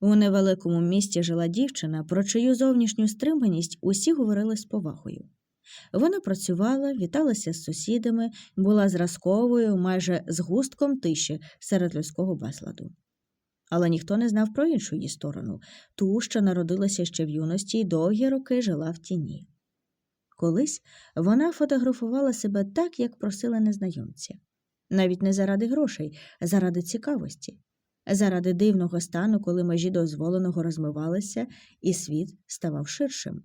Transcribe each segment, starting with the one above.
У невеликому місті жила дівчина, про чию зовнішню стриманість усі говорили з повагою. Вона працювала, віталася з сусідами, була зразковою, майже з густком тиші серед людського безладу. Але ніхто не знав про іншу її сторону ту, що народилася ще в юності і довгі роки жила в тіні. Колись вона фотографувала себе так, як просили незнайомці, навіть не заради грошей, заради цікавості, заради дивного стану, коли межі дозволеного розмивалися, і світ ставав ширшим.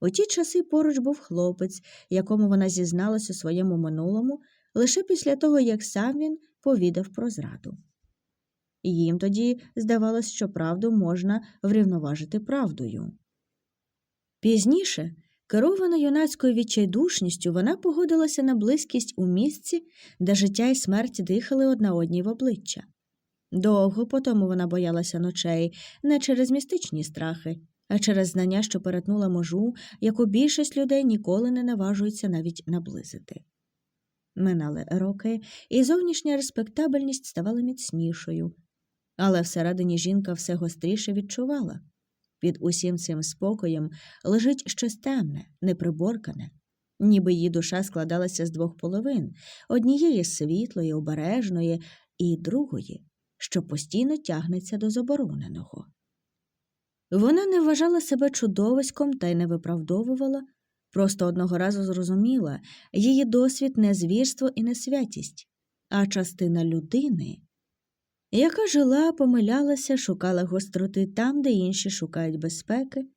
У ті часи поруч був хлопець, якому вона зізналась у своєму минулому лише після того, як сам він повідав про зраду. Їм тоді здавалось, що правду можна врівноважити правдою. Пізніше, керована юнацькою відчайдушністю, вона погодилася на близькість у місці, де життя і смерть дихали одна одній в обличчя. Довго потому вона боялася ночей не через містичні страхи, а через знання, що перетнула межу, яку більшість людей ніколи не наважується навіть наблизити. Минали роки, і зовнішня респектабельність ставала міцнішою, але всередині жінка все гостріше відчувала. Під усім цим спокоєм лежить щось темне, неприборкане, ніби її душа складалася з двох половин однієї світлої, обережної, і другої, що постійно тягнеться до забороненого. Вона не вважала себе чудовиськом та й не виправдовувала, просто одного разу зрозуміла її досвід не звірство і не святість, а частина людини, яка жила, помилялася, шукала гостроти там, де інші шукають безпеки.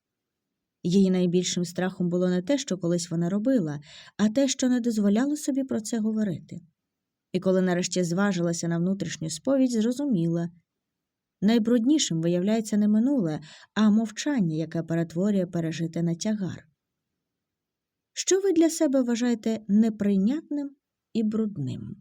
Її найбільшим страхом було не те, що колись вона робила, а те, що не дозволяло собі про це говорити. І коли нарешті зважилася на внутрішню сповідь, зрозуміла найбруднішим виявляється не минуле, а мовчання, яке перетворює пережити на тягар. Що ви для себе вважаєте неприйнятним і брудним?